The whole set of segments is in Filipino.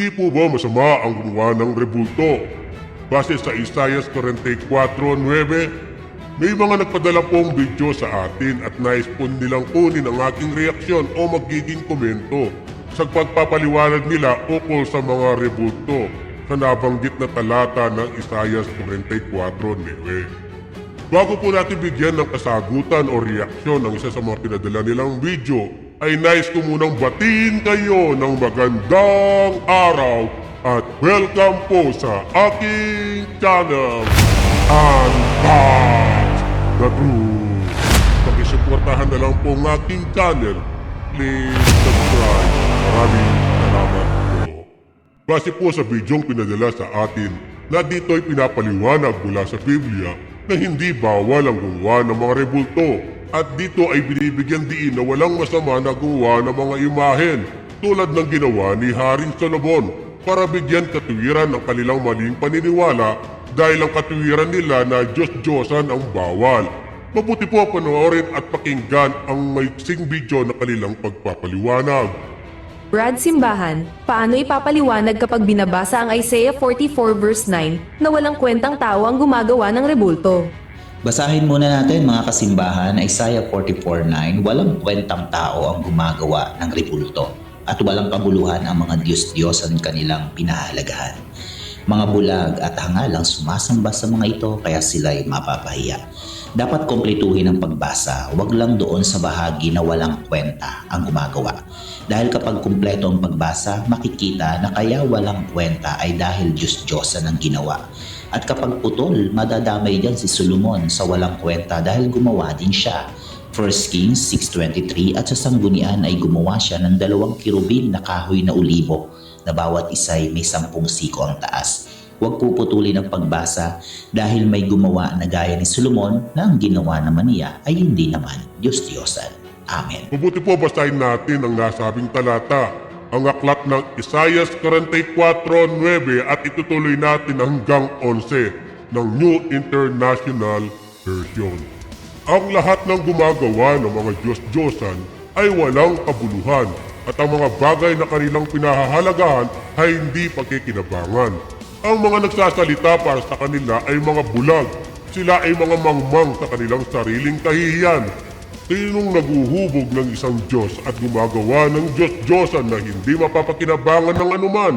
Hindi po ba masama ang gumawa ng rebulto? Base sa Isaias 44.9, may mga nagpadala pong video sa atin at nais po nilang kunin ang aking reaksyon o magiging komento sa pagpapaliwanag nila ukol sa mga rebulto sa nabanggit na talata ng Isaias 44.9. Bago po natin bigyan ng kasagutan o reaksyon ng isa sa mga pinadala nilang video, ay nais ko munang batiin kayo ng magandang araw at welcome po sa aking channel, Unbox the Truth. Pakisuportahan na lang po ang aking channel. Please subscribe. Maraming salamat po. Base po sa bidyong pinadala sa atin na dito'y pinapaliwanag mula sa Biblia na hindi bawal ang gumawa ng mga rebulto at dito ay binibigyan diin na walang masama na gumawa ng mga imahen tulad ng ginawa ni Haring Solomon para bigyan katuwiran ng kanilang maling paniniwala dahil ang katuwiran nila na Diyos-Diyosan ang bawal. Mabuti po panoorin at pakinggan ang maiksing video na kanilang pagpapaliwanag. Brad Simbahan, paano ipapaliwanag kapag binabasa ang Isaiah 44 verse 9 na walang kwentang tao ang gumagawa ng rebulto? Basahin muna natin mga kasimbahan, Isaiah 44.9, walang kwentang tao ang gumagawa ng rebulto at walang kabuluhan ang mga Diyos-Diyosan kanilang pinahalagahan. Mga bulag at hangal ang sumasamba sa mga ito kaya sila'y mapapahiya. Dapat kumpletuhin ang pagbasa, wag lang doon sa bahagi na walang kwenta ang gumagawa. Dahil kapag kumpleto ang pagbasa, makikita na kaya walang kwenta ay dahil Diyos-Diyosan ang ginawa. At kapag putol, madadamay dyan si Solomon sa walang kwenta dahil gumawa din siya. 1 Kings 6.23 at sa sanggunian ay gumawa siya ng dalawang kirubin na kahoy na ulibo na bawat isa ay may sampung siko ang taas. Huwag puputulin ang pagbasa dahil may gumawa na gaya ni Solomon na ang ginawa naman niya ay hindi naman Diyos-Diyosan. Amen. Mabuti po basahin natin ang nasabing talata, ang aklat ng Isaias 44.9 at itutuloy natin hanggang 11 ng New International Version. Ang lahat ng gumagawa ng mga Diyos-Diyosan ay walang kabuluhan at ang mga bagay na kanilang pinahahalagahan ay hindi pagkikinabangan. Ang mga nagsasalita para sa kanila ay mga bulag. Sila ay mga mangmang sa kanilang sariling kahihiyan Sinong naguhubog ng isang Diyos at gumagawa ng Diyos-Diyosan na hindi mapapakinabangan ng anuman?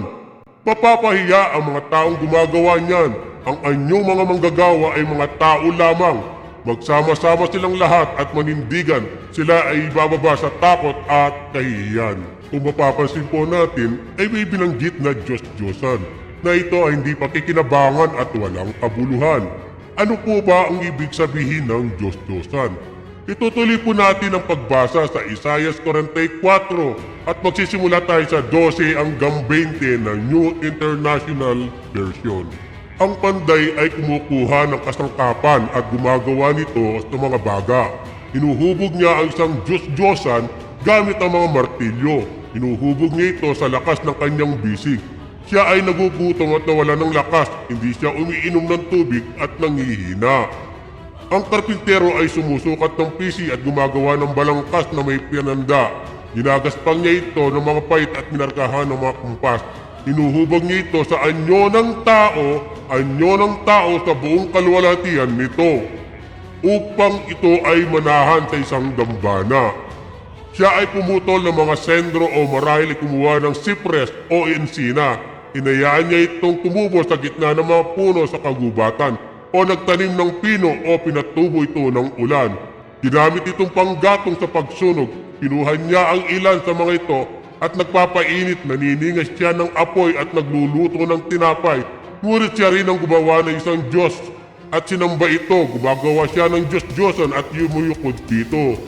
Mapapahiya ang mga taong gumagawa niyan. Ang anyong mga manggagawa ay mga tao lamang. Magsama-sama silang lahat at manindigan. Sila ay bababa sa takot at kahihiyan. Kung mapapansin po natin, ay may binanggit na Diyos-Diyosan na ito ay hindi pakikinabangan at walang kabuluhan. Ano po ba ang ibig sabihin ng Diyos-Diyosan? Itutuloy po natin ang pagbasa sa Isaias 44 at magsisimula tayo sa 12 hanggang 20 ng New International Version. Ang panday ay kumukuha ng kasangkapan at gumagawa nito sa mga baga. Hinuhubog niya ang isang Diyos-Diyosan gamit ang mga martilyo. Hinuhubog niya ito sa lakas ng kanyang bisig. Siya ay nagugutom at nawala ng lakas, hindi siya umiinom ng tubig at nangihina. Ang karpintero ay sumusukat ng pisi at gumagawa ng balangkas na may pinanda. Ginagaspang niya ito ng mga pait at minarkahan ng mga kumpas. Hinuhubog niya ito sa anyo ng tao, anyo ng tao sa buong kaluwalhatian nito, upang ito ay manahan sa isang dambana. Siya ay pumutol ng mga sendro o marahil kumuha ng sipres o ensina. Inayaan niya itong tumubo sa gitna ng mga puno sa kagubatan o nagtanim ng pino o pinatubo ito ng ulan. Ginamit itong panggatong sa pagsunog. Kinuha niya ang ilan sa mga ito at nagpapainit, naniningas siya ng apoy at nagluluto ng tinapay. Ngunit siya rin ang gumawa ng isang Diyos at sinamba ito, gumagawa siya ng Diyos-Diyosan at yumuyukod dito.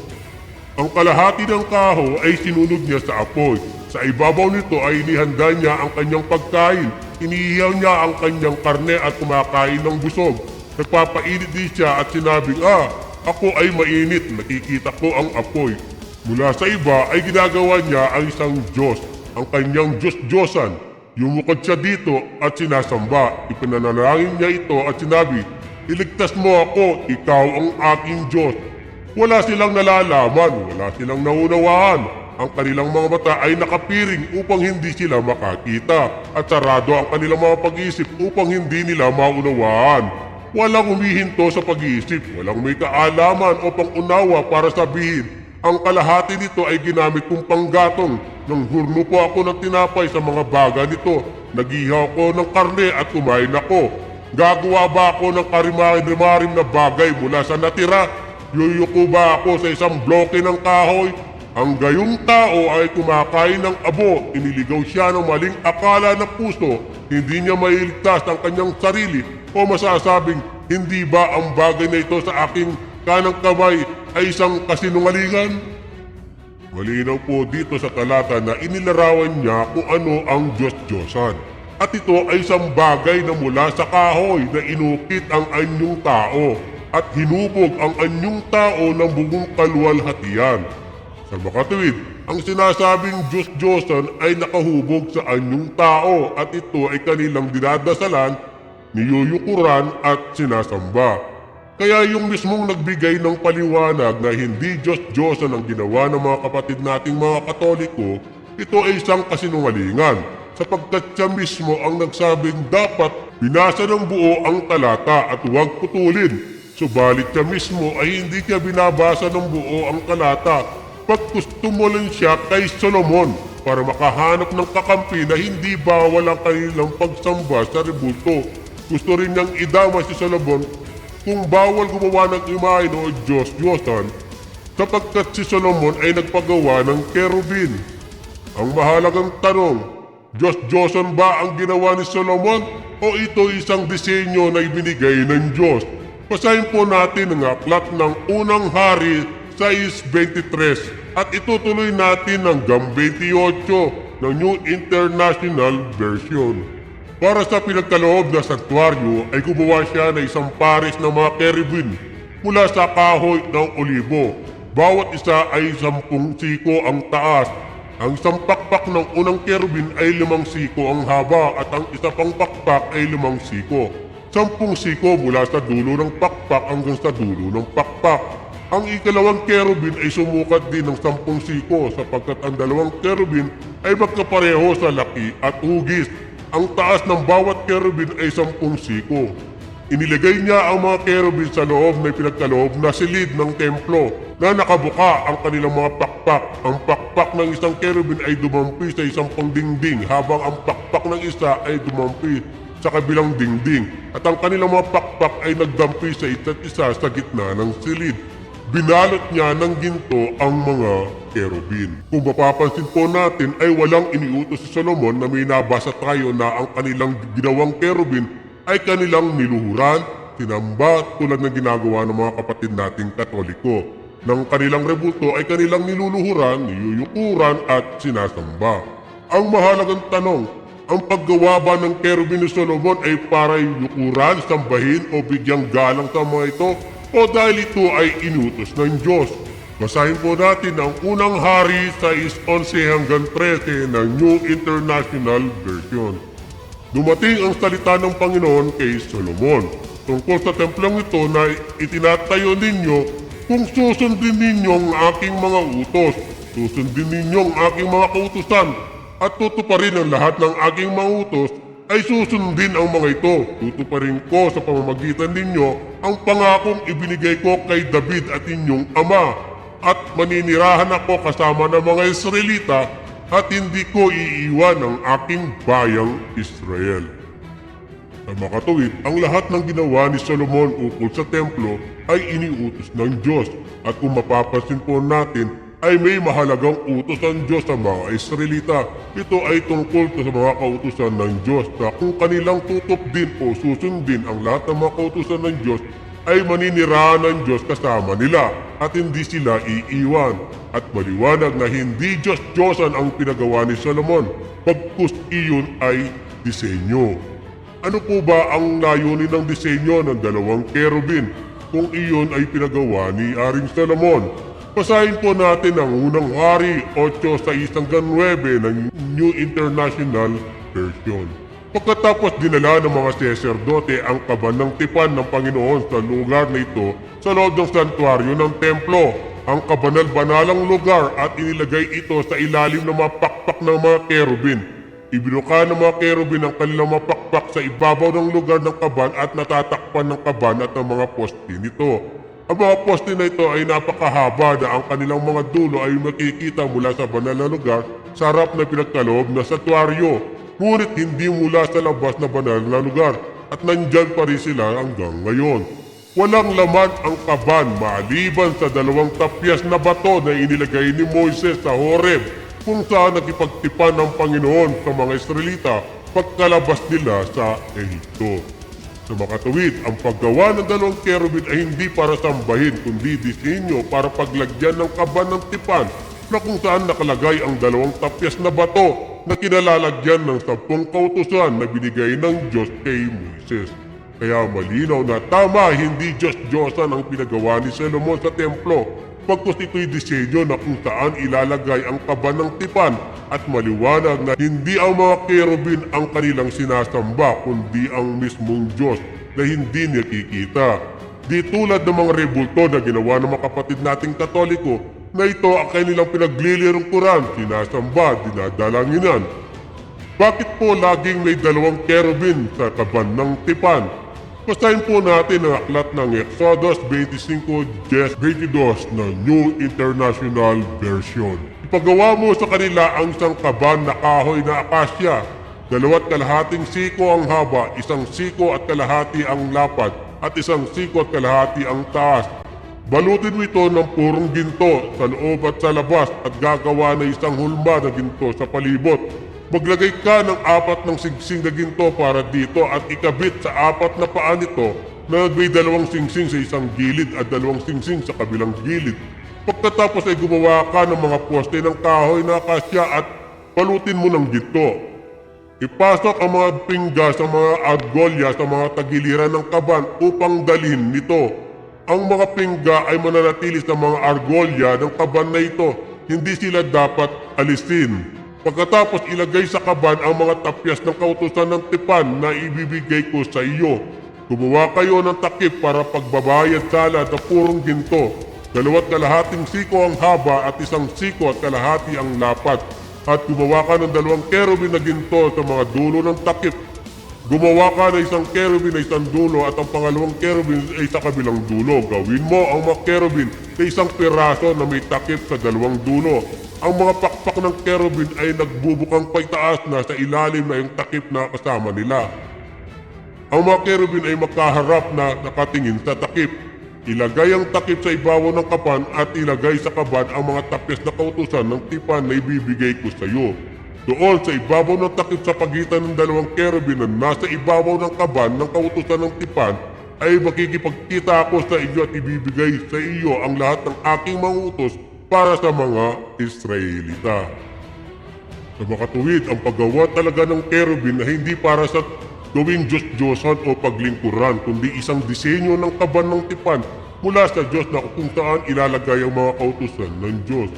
Ang kalahati ng kaho ay sinunog niya sa apoy. Sa ibabaw nito ay inihanda niya ang kanyang pagkain. Inihiyaw niya ang kanyang karne at kumakain ng busog. Nagpapainit din siya at sinabing, Ah, ako ay mainit, nakikita ko ang apoy. Mula sa iba ay ginagawa niya ang isang Diyos, ang kanyang Diyos-Diyosan. Yumukod siya dito at sinasamba. Ipinanalangin niya ito at sinabi, Iligtas mo ako, ikaw ang aking Diyos. Wala silang nalalaman, wala silang naunawaan. ang kanilang mga mata ay nakapiring upang hindi sila makakita at sarado ang kanilang mga pag-iisip upang hindi nila maunawaan. Walang humihinto sa pag-iisip, walang may kaalaman o pangunawa para sabihin ang kalahati nito ay ginamit kong panggatong. Nang hurno po ako ng tinapay sa mga baga nito. Nagihaw ko ng karne at kumain ako. Gagawa ba ako ng karimarim na bagay mula sa natira? Yuyuko ba ako sa isang bloke ng kahoy? Ang gayong tao ay kumakain ng abo. Iniligaw siya ng maling akala na puso. Hindi niya mailigtas ang kanyang sarili o masasabing hindi ba ang bagay na ito sa aking kanang kamay ay isang kasinungalingan? Malinaw po dito sa talata na inilarawan niya kung ano ang Diyos-Diyosan. At ito ay isang bagay na mula sa kahoy na inukit ang anyong tao at hinubog ang anyong tao ng bugong kaluwalhatian. Sa makatuwid, ang sinasabing Diyos-Diyosan ay nakahubog sa anyong tao at ito ay kanilang dinadasalan, niyuyukuran at sinasamba. Kaya yung mismong nagbigay ng paliwanag na hindi Diyos-Diyosan ang ginawa ng mga kapatid nating mga Katoliko, ito ay isang kasinungalingan sapagkat siya mismo ang nagsabing dapat binasa ng buo ang talata at huwag putulin. Subalit siya mismo ay hindi niya binabasa ng buo ang talata pag gusto mo lang siya kay Solomon para makahanap ng kakampi na hindi bawal ang kanilang pagsamba sa rebulto. Gusto rin niyang idama si Solomon kung bawal gumawa ng imahe o Diyos Diyosan sapagkat si Solomon ay nagpagawa ng kerubin. Ang mahalagang tanong, Diyos Diyosan ba ang ginawa ni Solomon o ito isang disenyo na ibinigay ng Diyos? Basahin po natin ang aklat ng unang hari 6.23 at itutuloy natin hanggang 28 ng New International Version. Para sa pinagkaloob na santuaryo ay gumawa siya ng isang pares ng mga kerubin mula sa kahoy ng olibo. Bawat isa ay sampung siko ang taas. Ang isang pakpak ng unang kerubin ay limang siko ang haba at ang isa pang pakpak ay limang siko. Sampung siko mula sa dulo ng pakpak hanggang sa dulo ng pakpak. Ang ikalawang kerubin ay sumukat din ng sampung siko sapagkat ang dalawang kerubin ay magkapareho sa laki at hugis. Ang taas ng bawat kerubin ay sampung siko. Inilagay niya ang mga kerubin sa loob na pinagkaloob na silid ng templo na nakabuka ang kanilang mga pakpak. Ang pakpak ng isang kerubin ay dumampi sa isang pangdingding habang ang pakpak ng isa ay dumampi sa kabilang dingding at ang kanilang mga pakpak ay nagdampi sa isa't isa sa gitna ng silid. Binalot niya ng ginto ang mga kerubin. Kung mapapansin po natin ay walang iniutos si Solomon na may nabasa tayo na ang kanilang ginawang kerubin ay kanilang niluhuran, tinamba tulad ng ginagawa ng mga kapatid nating katoliko. Ng kanilang rebulto ay kanilang niluluhuran, niyuyukuran at sinasamba. Ang mahalagang tanong, ang paggawa ba ng kerubin ni Solomon ay para yukuran, sambahin o bigyang galang sa mga ito o dahil ito ay inutos ng Diyos? Basahin po natin ang unang hari sa 11 hanggang 13 ng New International Version. Dumating ang salita ng Panginoon kay Solomon tungkol sa templong ito na itinatayo ninyo kung susundin ninyo ang aking mga utos, susundin ninyo ang aking mga kautusan, at tutuparin ang lahat ng aking mga utos, ay susundin ang mga ito. Tutuparin ko sa pamamagitan ninyo ang pangakong ibinigay ko kay David at inyong ama, at maninirahan ako kasama ng mga Israelita at hindi ko iiwan ang aking bayang Israel. Sa makatuwid, ang lahat ng ginawa ni Solomon ukol sa templo ay iniutos ng Diyos. At kung mapapansin po natin, ay may mahalagang utos ang Diyos sa mga Israelita. Ito ay tungkol sa mga kautusan ng Diyos na kung kanilang tutop din o susundin ang lahat ng mga kautusan ng Diyos, ay maninirahan ng Diyos kasama nila at hindi sila iiwan. At maliwanag na hindi Diyos-Diyosan ang pinagawa ni Solomon, pagkus iyon ay disenyo. Ano po ba ang layunin ng disenyo ng dalawang kerubin kung iyon ay pinagawa ni Aring Solomon? Basahin po natin ang unang hari 8 sa isang 9 ng New International Version. Pagkatapos dinala ng mga seserdote ang kaban ng tipan ng Panginoon sa lugar na ito sa loob ng santuaryo ng templo. ang kabanal-banalang lugar at inilagay ito sa ilalim ng mga pakpak ng mga kerubin. Ibinuka ng mga kerubin ang kanilang mga pakpak sa ibabaw ng lugar ng kaban at natatakpan ng kaban at ng mga poste nito. Ang mga poste na ito ay napakahaba na ang kanilang mga dulo ay makikita mula sa banal na lugar sa harap na pinagkaloob na satuaryo. Ngunit hindi mula sa labas na banal na lugar at nandyan pa rin sila hanggang ngayon. Walang laman ang kaban maliban sa dalawang tapyas na bato na inilagay ni Moises sa Horeb kung saan nakipagtipan ng Panginoon sa mga Israelita pagkalabas nila sa Ehipto. Sa makatuwid, ang paggawa ng dalawang kerubin ay hindi para sambahin kundi disenyo para paglagyan ng kaban ng tipan na kung saan nakalagay ang dalawang tapyas na bato na kinalalagyan ng sampung kautusan na binigay ng Diyos kay Moises. Kaya malinaw na tama hindi Diyos-Diyosan ang pinagawa ni Solomon sa templo pagkus ito'y disenyo na kung saan ilalagay ang kaban ng tipan at maliwanag na hindi ang mga kerubin ang kanilang sinasamba kundi ang mismong Diyos na hindi nakikita. Di tulad ng mga rebulto na ginawa ng mga kapatid nating katoliko na ito ang kanilang pinaglilirungkuran, sinasamba, dinadalanginan. Bakit po laging may dalawang kerubin sa kaban ng tipan? Basahin po natin ang aklat ng Exodus 25.22 na New International Version. Ipagawa mo sa kanila ang isang kaban na kahoy na akasya. Dalawat kalahating siko ang haba, isang siko at kalahati ang lapad, at isang siko at kalahati ang taas. Balutin mo ito ng purong ginto sa loob at sa labas at gagawa na isang hulma na ginto sa palibot. Maglagay ka ng apat ng singsing na ginto para dito at ikabit sa apat na paa nito na may dalawang singsing sa isang gilid at dalawang singsing sa kabilang gilid. Pagkatapos ay gumawa ka ng mga poste ng kahoy na akasya at balutin mo ng ginto. Ipasok ang mga pingga sa mga argolya sa mga tagiliran ng kaban upang dalhin nito. Ang mga pingga ay mananatili sa mga argolya ng kaban na ito. Hindi sila dapat alisin. Pagkatapos ilagay sa kaban ang mga tapyas ng kautusan ng tipan na ibibigay ko sa iyo. Gumawa kayo ng takip para pagbabayad sala na purong ginto. Dalawat kalahating siko ang haba at isang siko at kalahati ang lapat. At gumawa ka ng dalawang kerubin na ginto sa mga dulo ng takip. Gumawa ka ng isang kerubin na isang dulo at ang pangalawang kerubin ay sa kabilang dulo. Gawin mo ang mga kerubin na isang piraso na may takip sa dalawang dulo. Ang mga pakpak ng kerubin ay nagbubukang paitaas na sa ilalim na yung takip na kasama nila. Ang mga kerubin ay makaharap na nakatingin sa takip. Ilagay ang takip sa ibabaw ng kapan at ilagay sa kaban ang mga tapyas na kautusan ng tipan na ibibigay ko sa iyo. Doon sa ibabaw ng takip sa pagitan ng dalawang kerubin na nasa ibabaw ng kaban ng kautusan ng tipan ay makikipagkita ako sa iyo at ibibigay sa iyo ang lahat ng aking mga utos para sa mga Israelita. Sa makatuwid, ang paggawa talaga ng kerubin ay hindi para sa gawing Diyos-Diyosan o paglingkuran, kundi isang disenyo ng kaban ng tipan mula sa Diyos na kung saan ilalagay ang mga kautusan ng Diyos.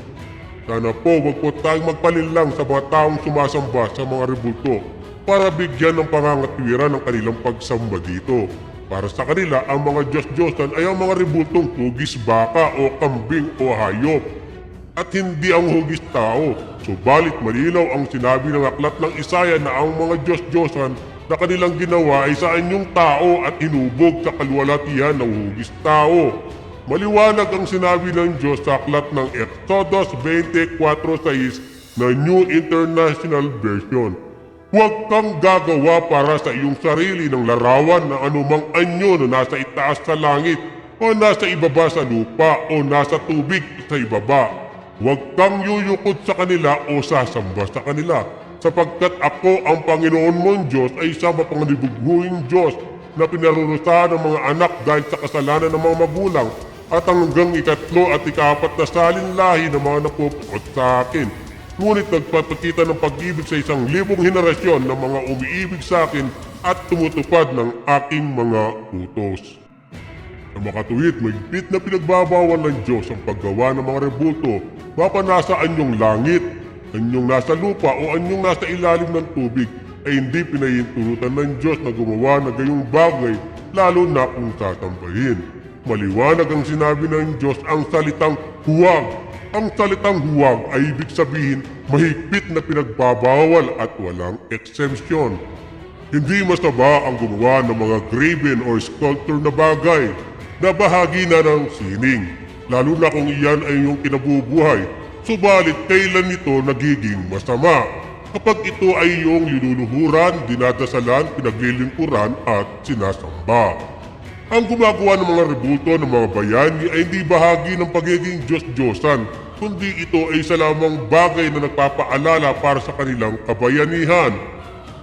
Sana po wag po tayong magpalinlang sa mga taong sumasamba sa mga rebulto para bigyan ng pangangatwiran ng kanilang pagsamba dito. Para sa kanila, ang mga Diyos-Diyosan ay ang mga rebultong tugis baka o kambing o hayop at hindi ang hugis tao. Subalit malinaw ang sinabi ng aklat ng Isaya na ang mga Diyos-Diyosan na kanilang ginawa ay sa anyong tao at hinubog sa kalwalatihan ng hugis tao. Maliwanag ang sinabi ng Diyos sa aklat ng Exodus 24.6 na New International Version. Huwag kang gagawa para sa iyong sarili ng larawan ng anumang anyo na nasa itaas sa langit o nasa ibaba sa lupa o nasa tubig sa ibaba. Huwag kang yuyukod sa kanila o sasamba sa kanila sapagkat ako ang Panginoon mong Diyos ay isang mapangalibughuing Diyos na pinarurusahan ng mga anak dahil sa kasalanan ng mga magulang at hanggang ikatlo at ikapat na salin lahi ng mga napupukot sa akin. Ngunit nagpapakita ng pag-ibig sa isang libong henerasyon ng mga umiibig sa akin at tumutupad ng aking mga utos. Sa makatuwid, mahigpit na pinagbabawal ng Diyos ang paggawa ng mga rebulto, mapanasa anyong langit, anyong nasa lupa o anyong nasa ilalim ng tubig, ay hindi pinahintulutan ng Diyos na gumawa na gayong bagay, lalo na kung tatambahin. Maliwanag ang sinabi ng Diyos ang salitang Huwag. Ang salitang huwag ay ibig sabihin mahigpit na pinagbabawal at walang exemption. Hindi masama ang gumawa ng mga graven or sculpture na bagay na bahagi na ng sining, lalo na kung iyan ay iyong kinabubuhay. Subalit kailan ito nagiging masama? Kapag ito ay iyong linuluhuran, dinadasalan, pinaglilingkuran at sinasamba. Ang gumagawa ng mga rebulto ng mga bayani ay hindi bahagi ng pagiging Diyos-Diyosan, kundi ito ay isa lamang bagay na nagpapaalala para sa kanilang kabayanihan.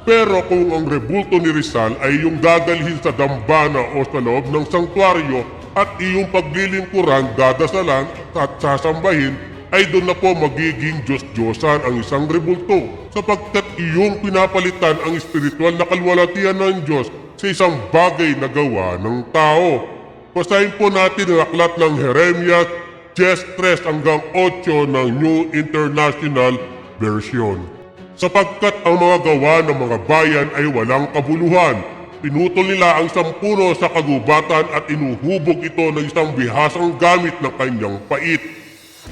Pero kung ang rebulto ni Rizal ay yung dadalhin sa dambana o sa loob ng sanktuaryo at iyong paglilingkuran, dadasalan at sasambahin, ay doon na po magiging Diyos-Diyosan ang isang rebulto sapagkat iyong pinapalitan ang espiritual na kalwalatian ng Diyos sa isang bagay na gawa ng tao. Basahin po natin ang aklat ng Jeremias 10.3 hanggang 8 ng New International Version. Sapagkat ang mga gawa ng mga bayan ay walang kabuluhan, pinutol nila ang sampuno sa kagubatan at inuhubog ito ng isang bihasang gamit ng kanyang pait.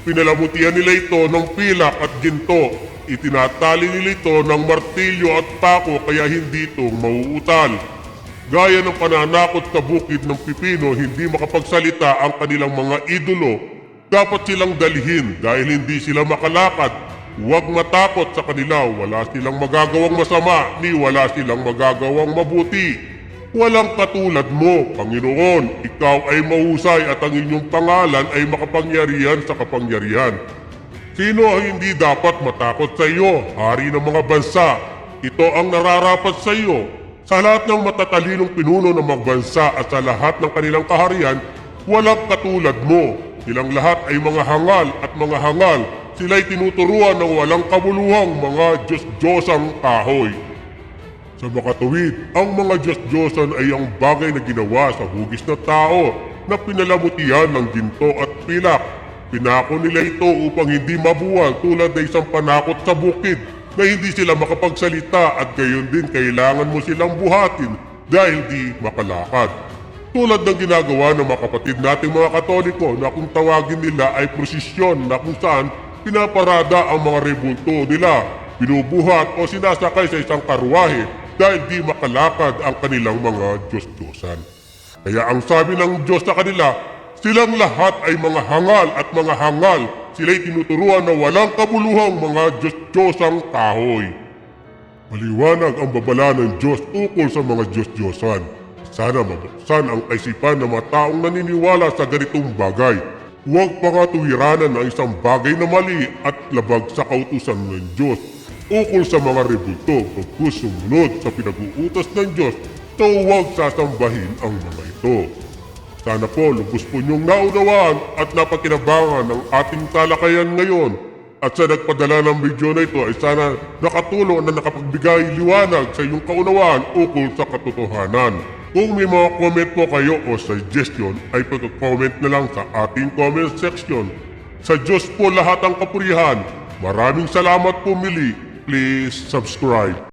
Pinalamutian nila ito ng pilak at ginto. Itinatali nila ito ng martilyo at pako kaya hindi ito mauutal. Gaya ng pananakot sa bukid ng pipino, hindi makapagsalita ang kanilang mga idolo. Dapat silang dalhin dahil hindi sila makalakad. Huwag matakot sa kanila, wala silang magagawang masama, ni wala silang magagawang mabuti. Walang katulad mo, Panginoon. Ikaw ay mahusay at ang inyong pangalan ay makapangyarihan sa kapangyarihan. Sino ang hindi dapat matakot sa iyo, hari ng mga bansa? Ito ang nararapat sa iyo. Sa lahat ng matatalinong pinuno ng mga bansa at sa lahat ng kanilang kaharian, walang katulad mo. Silang lahat ay mga hangal at mga hangal. Sila'y tinuturuan ng walang kabuluhang mga Diyos-Diyosang kahoy. Sa makatuwid, ang mga Diyos-Diyosan ay ang bagay na ginawa sa hugis na tao na pinalamutian ng ginto at pilak. Pinako nila ito upang hindi mabuwal tulad ng isang panakot sa bukid na hindi sila makapagsalita at gayon din kailangan mo silang buhatin dahil di makalakad. Tulad ng ginagawa ng mga kapatid nating mga katoliko na kung tawagin nila ay prosesyon na kung saan pinaparada ang mga rebulto nila, binubuhat o sinasakay sa isang karwahe dahil di makalakad ang kanilang mga Diyos-Diyosan. Kaya ang sabi ng Diyos sa kanila, silang lahat ay mga hangal at mga hangal. Sila'y tinuturuan na walang kabuluhang mga Diyos-Diyosang kahoy. Maliwanag ang babala ng Diyos ukol sa mga Diyos-Diyosan. Sana mabuksan ang kaisipan ng mga taong naniniwala sa ganitong bagay. Huwag pangatuwiranan ang isang bagay na mali at labag sa kautusan ng Diyos ukol sa mga rebulto pagkus sumunod sa pinag-uutos ng Diyos so huwag sasambahin ang mga ito. Sana po lubos po niyong naunawaan at napakinabangan ang ating talakayan ngayon at sa nagpadala ng video na ito ay sana nakatulong na nakapagbigay liwanag sa iyong kaunawaan ukol sa katotohanan. Kung may mga comment po kayo o suggestion ay pag-comment na lang sa ating comment section. Sa Diyos po lahat ang kapurihan. Maraming salamat po mili. Please subscribe.